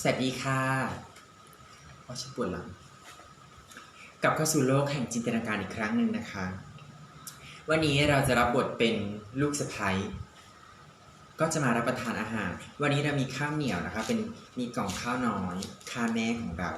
สวัสดีค่ะว่าฉันปวดหลังกลับเข้าสู่โลกแห่งจินตนาการอีกครั้งหนึ่งนะคะ วันนี้เราจะรับบทเป็นลูกสะใภ้ก็จะมารับประทานอาหาร วันนี้เรามีข้าวเหนียวนะคะ เป็นมีกล่องข้าวน้อยค่าแม่ของเรา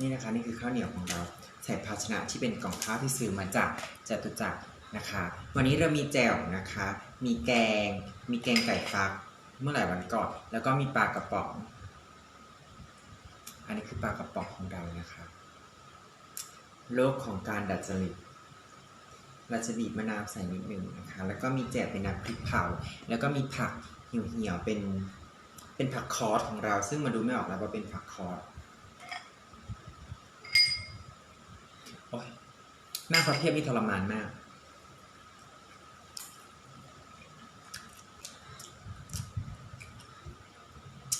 นี่นะคะนี่คือข้าวเหนียวของเรา ใส่ภาชนะที่เป็นกล่องข้าวที่ซื้อมาจากจตุจักรนะคะ วันนี้เรามีแจ่วนะคะ มีแกง มีแกงไก่ฟัก เมื่อหลายวันก่อน แล้วก็มีปลากระป๋อง อันนี้คือปลากระป๋องของเรานะคะโลกของการดัดจริตเราจะบีบมะนาวใส่นิดหนึ่งนะคะ แล้วก็มีแจ่วเป็นน้ำพริกเผา แล้วก็มีผักเหี่ยวๆเป็น เป็นผักคอสของเรา ซึ่งมาดูไม่ออกแล้วว่าเป็นผักคอสโอ๊ยหน้าพระเทียบนี่ทรมานมาก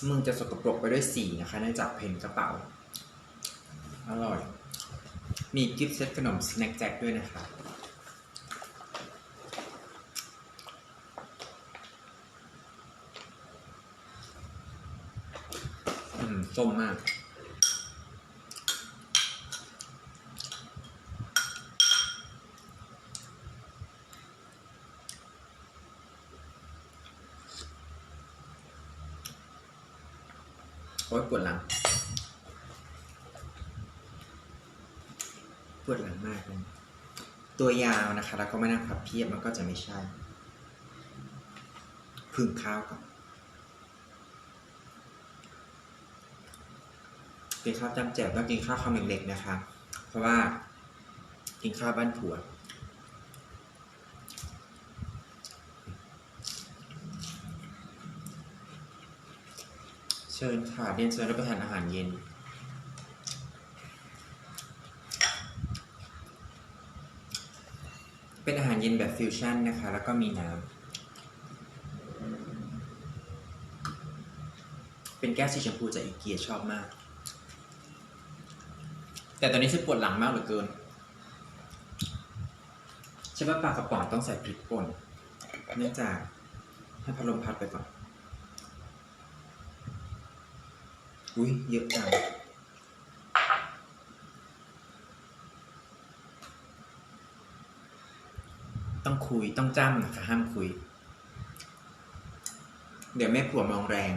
มึงจะสกปรกไปด้วยสีนะคะเนื่องจากเพนกระเป๋า อร่อย มีกิฟต์เซตขนมสแน็คแจ็คด้วยนะคะอืมส้มมาก ปวดหลัง ปวดหลังมากเลยตัวยาวนะคะ แล้วก็มานั่งพับเพียบมันก็จะไม่ใช่พึ่งข้าวก่อนกินข้าวจำแจ่วต้องกินข้าวคำเล็กๆนะคะ เพราะว่ากินข้าวบ้านผัว ชิญค่ะเรียนเชิญรับประทานอาหารเย็น เป็นอาหารเย็นแบบฟิวชั่นนะคะ แล้วก็มีน้ำ เป็นแก้วสีชมพูจากอีเกียชอบมาก แต่ตอนนี้ฉันปวดหลังมากเหลือเกินใช่ว่าปลากระป๋องต้องใส่พริกป่น เนื่องจากให้พัดลมพัดไปก่อน อุ้ยเยอะจังต้องคุยต้องจ้ำนะคะห้ามคุย เดี๋ยวแม่ผัวมองแรง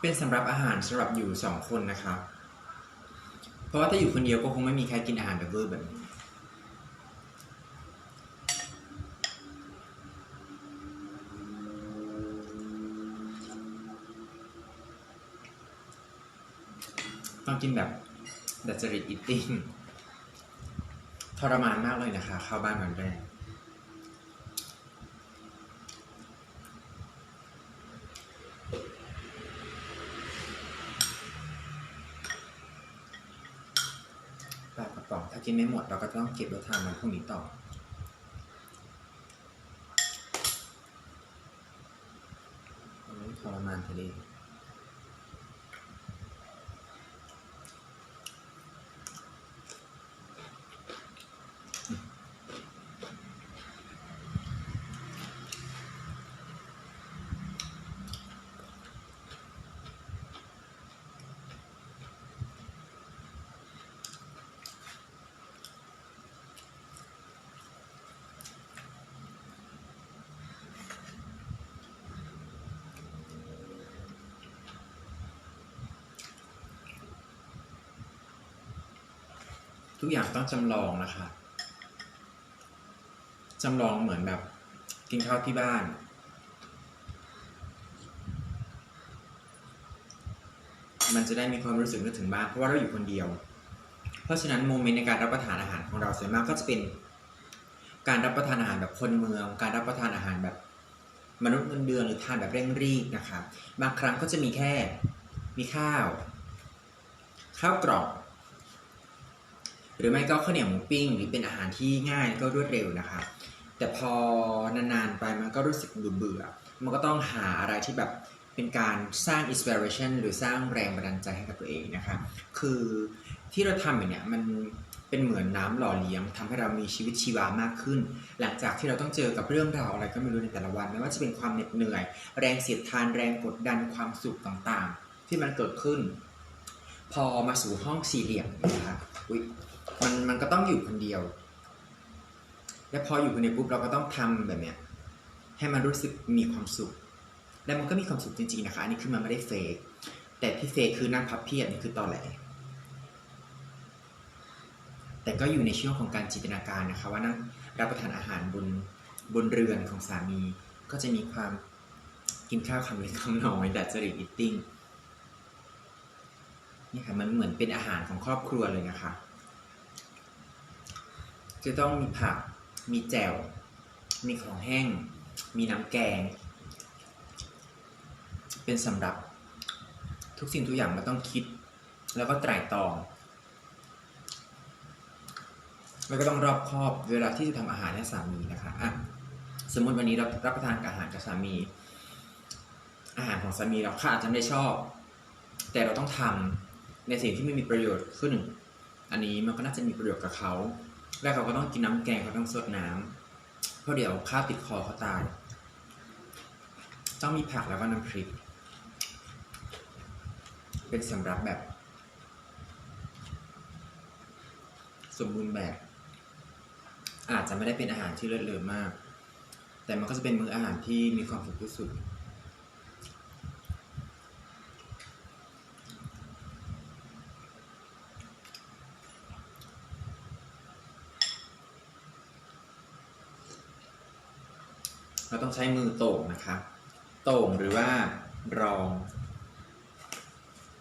เป็นสำหรับอาหารสำหรับอยู่สองคนนะครับเพราะว่าถ้าอยู่คนเดียวก็คงไม่มีใครกินอาหารแบบเวอร์แบบนี้ ต้องกินแบบดัจจริตอิตติ้งทรมานมากเลยนะคะ เข้าบ้านวันแรกปลากระป๋องถ้ากินไม่หมดเราก็ต้องเก็บไว้ทานวันพรุ่งนี้ต่อทรมานทะเล ทุกอย่างต้องจำลองนะคะจำลองเหมือนแบบ กินข้าวที่บ้าน มันจะได้มีความรู้สึกนึกถึงบ้านเพราะว่าเราอยู่คนเดียว เพราะฉะนั้นโมเมนต์ในการรับประทานอาหารของเราส่วนมากก็จะเป็น การรับประทานอาหารแบบคนเมือง การรับประทานอาหารแบบมนุษย์เงินเดือนหรือทานแบบเร่งรีบนะคะบางครั้งก็จะมีแค่มีข้าว ข้าวกรอบ หรือไม่ก็ข้าวเหนียวหมูปิ้งหรือเป็นอาหารที่ง่ายก็รวดเร็วนะคะ แต่พอนานๆไปมันก็รู้สึกเบื่อ มันก็ต้องหาอะไรที่แบบเป็นการสร้าง inspiration หรือสร้างแรงบันดาลใจให้กับตัวเองนะคะ คือที่เราทำอย่างเนี้ยมันเป็นเหมือนน้ำหล่อเลี้ยงทำให้เรามีชีวิตชีวามากขึ้น หลังจากที่เราต้องเจอกับเรื่องราวอะไรก็ไม่รู้ในแต่ละวัน ไม่ว่าจะเป็นความเหน็ดเหนื่อย แรงเสียดทานแรงกดดันความสุขต่างๆ ที่มันเกิดขึ้น พอมาสู่ห้องสี่เหลี่ยมนะคะอุ๊ย มันมันก็ต้องอยู่คนเดียว และพออยู่คนเดียวปุ๊บเราก็ต้องทำแบบเนี้ยให้มันรู้สึกมีความสุข และมันก็มีความสุขจริงๆนะคะ อันนี้คือมันไม่ได้เฟกแต่ที่เฟกคือนั่งพับเพียบนี่คือตอแหลแต่ก็อยู่ในช่วงของการจินตนาการนะคะ ว่านั่งรับประทานอาหารบนบนเรือนของสามี ก็จะมีความกินข้าวคำเล็กคำน้อยแต่จริตอิตติ้งนี่ค่ะมันเหมือนเป็นอาหารของครอบครัวเลยนะคะ จะต้องมีผัก มีแจ่ว มีของแห้ง มีน้ำแกง เป็นสำหรับทุกสิ่งทุกอย่างมันต้องคิด แล้วก็ไตร่ตรอง แล้วก็ต้องรอบคอบเวลาที่จะทำอาหารให้สามีนะคะอะสมมติวันนี้เรารับประทานอาหารกับสามี อาหารของสามีเราข้าอาจจะไม่ได้ชอบ แต่เราต้องทำในสิ่งที่ไม่มีประโยชน์ขึ้น อันนี้มันก็น่าจะมีประโยชน์กับเขา และเขาก็ต้องกินน้ำแกงเขาต้องสดน้ำเพราะเดี๋ยวข้าวติดคอเขาตาย ต้องมีผักแล้วก็น้ำพริก เป็นสำรับแบบ สมบูรณ์แบบ อาจจะไม่ได้เป็นอาหารที่เลิศเลอมาก แต่มันก็จะเป็นมื้ออาหารที่มีความสุขที่สุด เราต้อง ใช้มือโต่งนะคะ โต่งหรือว่ารอง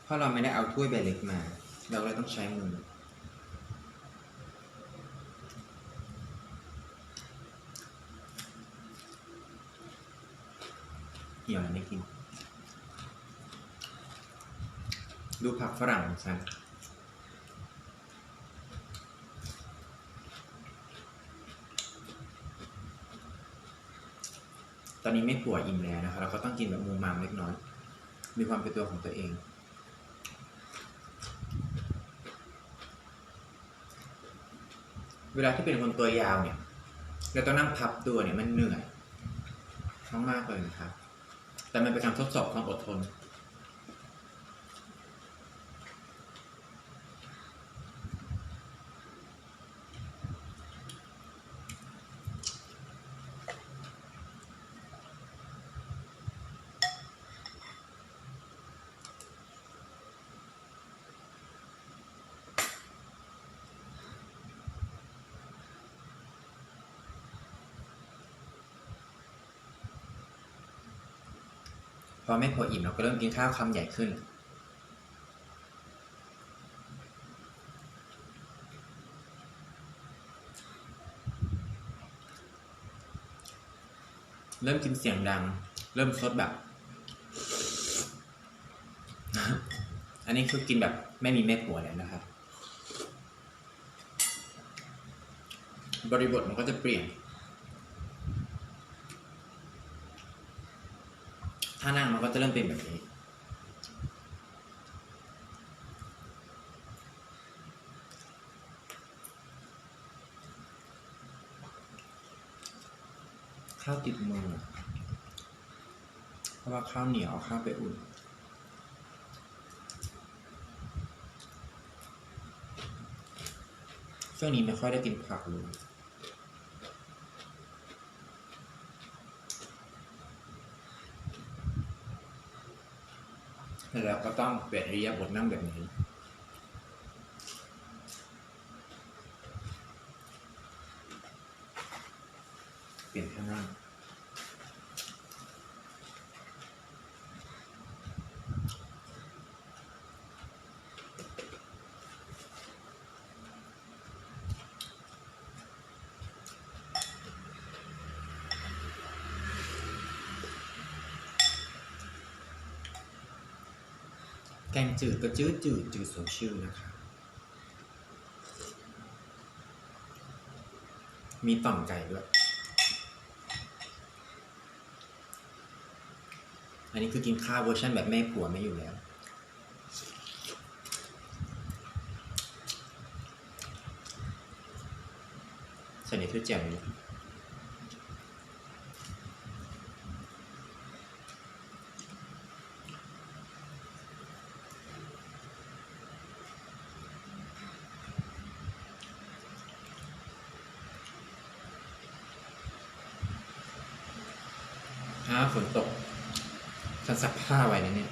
เพราะเราไม่ได้เอาถ้วยใบเล็กมา เราเลยต้องใช้มือ เหี่ยวไม่กิน ดูผักฝรั่งของฉัน ตอนนี้ไม่ป่วยอิ่มแล้วนะคะเราก็ต้องกินแบบมูมามเล็กน้อย มีความเป็นตัวของตัวเอง เวลาที่เป็นคนตัวยาวเนี่ยเราต้องนั่งพับตัวเนี่ยมันเหนื่อยมากๆเลยนะครับ แต่มันเป็นการทดสอบความอดทน พอไม่พออิ่มเราก็เริ่มกินข้าวคำใหญ่ขึ้น เริ่มกินเสียงดัง เริ่มซดแบบ อันนี้คือกินแบบไม่มีแม่ผัวแล้วนะครับ บริบทมันก็จะเปลี่ยน ถ้านั่งมันก็จะเริ่มเป็นแบบนี้ ข้าวติดมือเพราะว่าข้าวเหนียวเอาข้าวไปอุ่นช่วงนี้ไม่ค่อยได้กินผักเลย แล้วก็ต้องเปลี่ยนอริยาบทนั่งแบบนี้ เปลี่ยนท่านั่ง แกงจืดก็จืดจืดจืดสมชื่อนะคะ มีต่อมไก่ด้วย อันนี้คือกินข้าวเวอร์ชันแบบแม่ผัวไม่อยู่แล้ว ส่เนเธอร์แจ่มเลยาฝนตกฉันซักผ้าไว้นะเนี่ย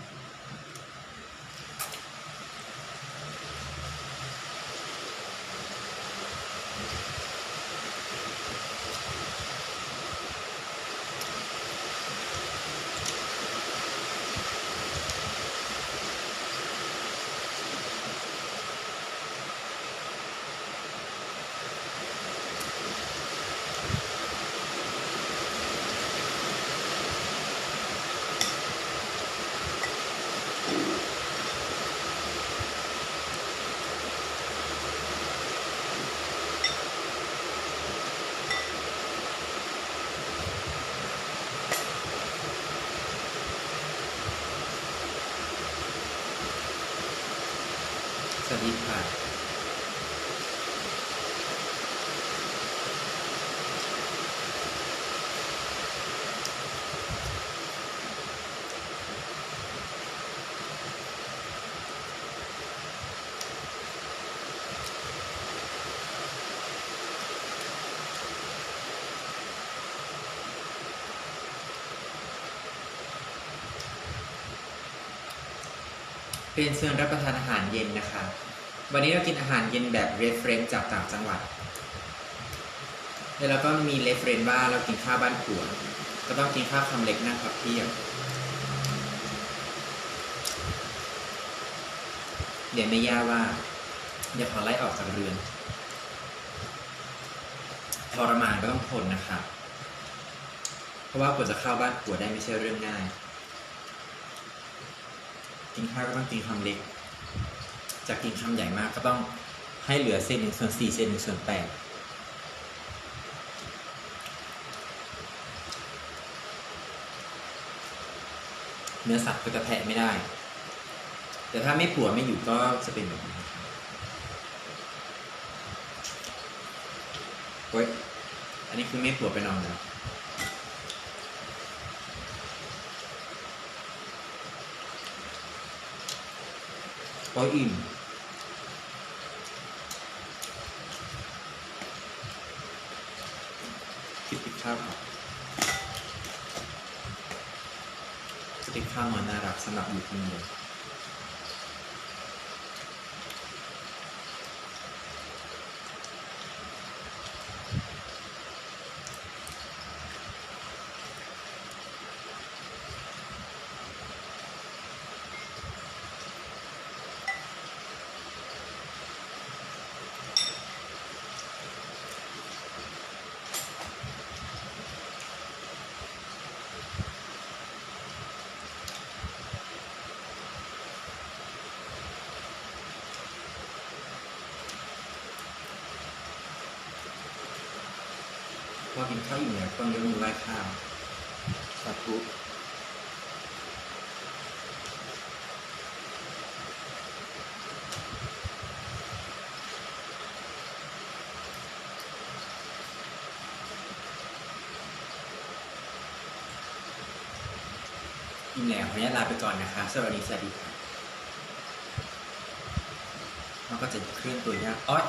เป็นเชิญรับประทานอาหารเย็นนะคะ วันนี้เรากินอาหารเย็นแบบเรฟเฟรนจากต่างจังหวัด แล้วเราก็มีเรฟเฟรนว่าเรากินข้าวบ้านผัวก็ต้องกินข้าวคำเล็กนะครับเที่ยงเดี๋ยวไม่ย่าว่าเดี๋ยวขอไล่ออกจากเรือนทรมานก็ต้องทนนะคะ เพราะว่ากว่าจะเข้าบ้านผัวได้ไม่ใช่เรื่องง่าย กินข้าวก็ต้องกินคำเล็กจะกินคำใหญ่มากก็ต้องให้เหลือเศษหนึ่งส่วนสี่เศษหนึ่งส่วนแปดเนื้อสัตว์ก็จะแทะไม่ได้ แต่ถ้าไม่ผัวไม่อยู่ก็จะเป็นแบบนี้ครับเฮ้ยอันนี้คือไม่ผัวไปนอนแล้ว ก็อิ่มคิดติดข้าวครับสติกข้าวมันน่ารักสำหรับอยู่คนเดียว อกินข้าวอิ่มแล้วต้องยกมือไหว้ข้าวสาธุอิ่มแล้วขออนุญาตลาไปก่อนนะคะสวัสดีสวัสดีค่ะมันก็จะเคลื่อนตัวยากอ้อย